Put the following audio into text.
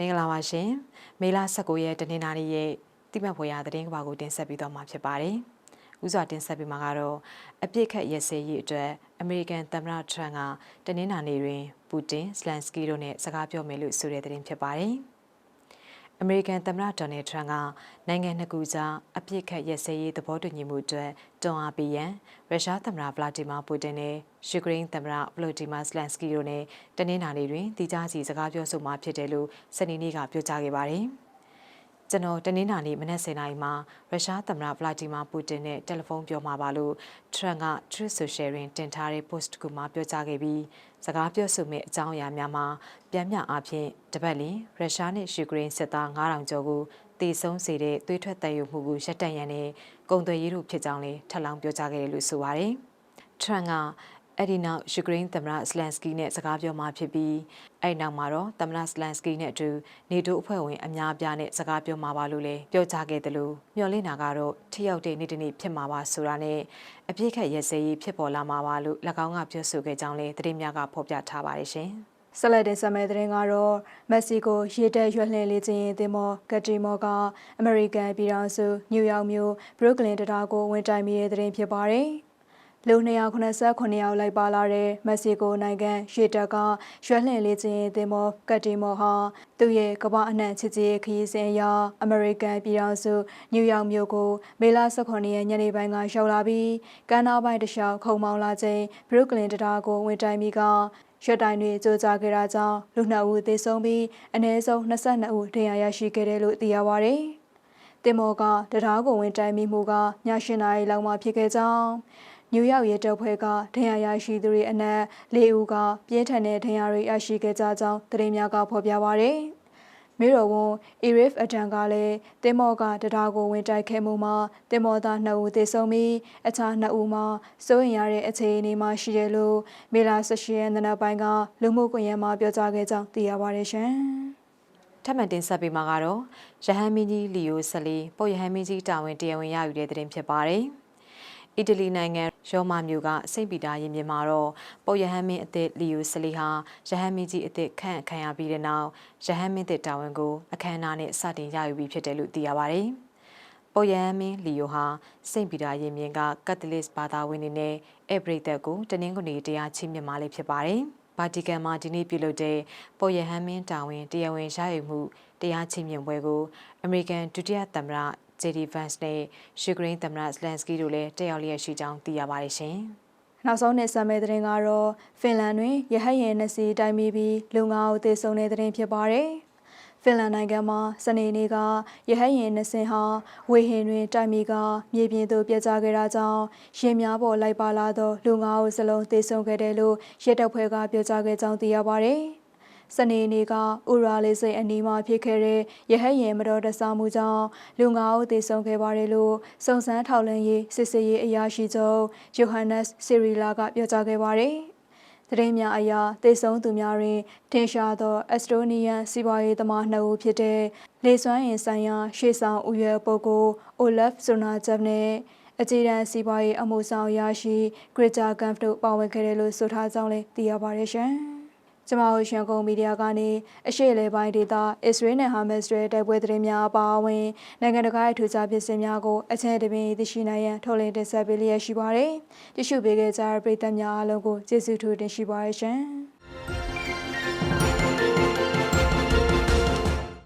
မင်္ဂလာပါရှင်မေလ19ရက်တနင်္လာနေ့ရဲ့တိမှတ်ဖွယ်ရာသတင်းကဘာကိုတင်ဆက်ပြီးတော့မှာဖြစ်ပါတယ်ဥစွာတင်ဆက်ပြီးမှာကတော့အပြစ်ခတ်ရက်စဲရေးအတွက်အမေရိကန်သမ္မတထရန့်ကတနင်္လာနေ့တွင်ပူတင်ဇလန်စကီတို့နဲ့စကားပြောမယ်လို့ဆိုတဲ့သတင်းဖြစ်ပါတယ် အမေရိကန်သမ္မတဒေါ်နယ်ထရန့်ကနိုင်ငံနှစ်ခုကြားအပြစ်ခတ်ရက်စဲရေးသဘောတူညီမှုအတွက်တွန်းအားပေးရန်ရုရှားသမ္မတဗလာဒီမာပူတင်နဲ့ယူကရိန်းသမ္မတဗလိုဒီမာဇလန်စကီတို့နဲ့တနင်္လာနေ့တွင်တည်ကြားစီစကားပြောဆိုမှာဖြစ်တယ်လို့စနေနေ့ကပြောကြားခဲ့ပါတယ်။ ကျွန်တော်တနင်္လာနေ့မနက်7:00နာရီမှာရုရှားသမ္မတဗလာဒီမာပူတင်နဲ့တယ်လီဖုန်းပြောမှာပါလို့ထရန့်က Truth Social တွင်တင်ထားတဲ့ post ကူမှာပြောကြားခဲ့ပြီးစကားပြောဆိုမဲ့အကြောင်းအရာများမှာပြန်မြအားဖြင့်တပတ်လင်ရုရှားနဲ့ယူကရိန်းစစ်သား9000ကျော်ကိုတည်ဆုံးစေတဲ့သွေးထွက်တန်ရုံမှုကိုရပ်တန့်ရန်နဲ့ကုန်သွယ်ရေးတို့ဖြစ်ကြောင်းလည်းထပ်လောင်းပြောကြားခဲ့တယ်လို့ဆိုပါတယ်။ထရန့်က အဲ့ဒီနောက်ယူကရိန်းသမ္မတစလန်စကီနဲ့စကားပြောမှာဖြစ်ပြီးအဲ့နောက်မှာတော့သမ္မတစလန်စကီနဲ့အတူနေတိုးအဖွဲ့ဝင်အများအပြားနဲ့စကားပြောမှာပါလို့လည်းပြောကြားခဲ့တယ်လို့မျှော်လင့်တာကတော့ထိရောက်တဲ့နေ့တစ်နေ့ဖြစ်မှာပါဆိုတာနဲ့အပြစ်ခတ်ရဲစဲရေးဖြစ်ပေါ်လာမှာပါလို့၎င်းကပြောဆိုခဲ့ကြောင်းလည်းသတင်းများကဖော်ပြထားပါတယ်ရှင်။ဆက်လက်တင်ဆက်မယ့်သတင်းကတော့မက္ဆီကိုရေတပ်ရွက်လှည့်လေးချင်းသင်္ဘောဂတ်တီမော့ကအမေရိကန်ပြည်ထောင်စုနယူးယောက်မြို့ဘရုကလင်တရာကိုဝင်တိုင်မိတဲ့သတင်းဖြစ်ပါတယ်။ လူ289ယောက်လိုက်ပါလာတဲ့မက္ဆီကိုနိုင်ငံရှေတက်ကရွှဲလှင်လေးချင်းသင်္ဘောကတ်တီမော်ဟာသူ့ရဲ့ကမ္ဘာအနှံ့ချစ်ကြည်ခရီးစဉ်အရအမေရိကန်ပြည်ထောင်စုနယူးယောက်မြို့ကိုမေလ18ရက်ညနေပိုင်းကရောက်လာပြီးကမ်းနားပိုင်းတစ်လျှောက်ခုံမောင်းလာချိန်ဘရုကလင်တရာကိုဝင်တိုင်ပြီးကရွှေတိုင်တွေကြိုးစားခဲ့တာကြောင့်လူနှစ်ဦးသေဆုံးပြီးအနည်းဆုံး22ဦးဒဏ်ရာရရှိခဲ့တယ်လို့သိရပါဗျ။တင်မောကတရားကိုဝင်တိုင်မိမှုကည၈နာရီလောက်မှဖြစ်ခဲ့ကြောင်း နယူးယောက်ရဲတပ်ဖွဲ့ကဒဏ်ရာရရှိသူတွေအနက်၄ဦးကပြင်းထန်တဲ့ဒဏ်ရာတွေရရှိခဲ့ကြကြောင်းသတင်းများကဖော်ပြပါရယ်။မြို့တော်ဝန် Irif Adan ကလည်းတင်မော့ကတရားကိုဝင်တိုက်ခဲ့မှုမှာတင်မော့သား2ဦးသေဆုံးပြီးအခြား2ဦးမှာစိုးရင်ရတဲ့အခြေအနေမှာရှိတယ်လို့မေလာ18ရက်နေ့နောက်ပိုင်းကလူမှုကွန်ရက်မှာပြောကြားခဲ့ကြောင်းသိရပါတယ်ရှင်။ထပ်မံတင်ဆက်ပေးမှာကတော့ရဟန်းမင်းကြီးလီယိုဆလီပုတ်ရဟန်းမင်းကြီးတာဝန်တရားဝင်ရယူတဲ့သတင်းဖြစ်ပါတယ်။ အီတလီနိုင်ငံရောမမြို့ကစိန့်ပီတာရင်ပြင်မှာတော့ပုတ်ရဟန်းမင်းအသစ်လီယိုဆလီဟာရဟန်းမင်းကြီးအသစ်ခန့်ခံရပြီးတဲ့နောက်ရဟန်းမင်းသစ်တာဝန်ကိုအခမ်းအနားနဲ့စတင်ရယူပြီးဖြစ်တယ်လို့သိရပါတယ်။ပုတ်ရဟန်းမင်းလီယိုဟာစိန့်ပီတာရင်ပြင်ကကက်သလစ်ဘာသာဝင်တွေနဲ့အဘရိသက်ကိုတနင်္ဂနွေတရားချီးမြှင့်မှာလည်းဖြစ်ပါတယ်။ဗာတီကန်မှာဒီနေ့ပြုလုပ်တဲ့ပေါ်ရဟန်းမင်းတာဝန်တရားဝင်ရယူမှုတရားချီးမြှင့်ပွဲကိုအမေရိကန်ဒုတိယသမ္မတ JD Vance နဲ့ယူကရိန်းသမ္မတ Zelensky တို့လည်းတက်ရောက်လျက်ရှိကြောင်းသိရပါတယ်ရှင်။နောက်ဆုံးနေ့ဆက်မဲ့သတင်းကတော့ဖင်လန်တွင်ရဟတ်ယာဉ်နှစ်စီးတိုက်မိပြီးလူငါးဦးသေဆုံးတဲ့သတင်းဖြစ်ပါတယ်။ဖင်လန်နိုင်ငံမှာစနေနေ့ကရဟတ်ယာဉ်နှစ်စင်းဟာဝေဟင်တွင်တိုက်မိကမြေပြင်သို့ပြကျခဲ့တာကြောင့်ရင်များပေါ်လိုက်ပါလာသောလူငါးဦးစလုံးသေဆုံးခဲ့တယ်လို့ရဲတပ်ဖွဲ့ကပြောကြားခဲ့ကြောင်းသိရပါတယ်။ စနေနေ့ကဥရာလေးစိတ်အနီးမှာဖြစ်ခဲ့တဲ့ရဟတ်ယာဉ်မတော်တဆမှုကြောင့်လူငါးဦးသေဆုံးခဲ့ပါတယ်လို့စုံစမ်းထောက်လှမ်းရေးစစ်ဆေးရေးအရာရှိချုပ်ယိုဟန်နက်စ်စီရီလာကပြောကြားခဲ့ပါတယ်။သတင်းများအရသေဆုံးသူများတွင်ထင်ရှားသောအက်စတိုနီးယန်စီးပွားရေးသမားနှစ်ဦးဖြစ်တဲ့လေစွမ်းအင်ဆိုင်ရာရှေ့ဆောင်ဦးရွယ်ပုဂ္ဂိုလ်အိုလက်ဆိုနာဂျက်နဲ့အကြီးတန်းစီးပွားရေးအမှုဆောင်ရရှိဂရစ်တာဂမ်တို့ပါဝင်ခဲ့တယ်လို့ဆိုထားကြောင်းလည်းသိရပါတယ်ရှင်။ ကျမတို့ရှန်ကုန်မီဒီယာကနေအရှိလေပိုင်းဒေသအစ္စရေးနဲ့ဟာမတ်စ်ရဲ့တိုက်ပွဲသတင်းများအပါအဝင်နိုင်ငံတကာရဲ့ထူးခြားဖြစ်စဉ်များကိုအချက်တပင်သိရှိနိုင်ရန်ထုတ်လင်းတင်ဆက်ပေးလျက်ရှိပါတယ်။တ िश ုပေးခဲ့ကြတဲ့ပရိသတ်များအားလုံးကိုကျေးဇူးထူးတင်ရှိပါရရှင်။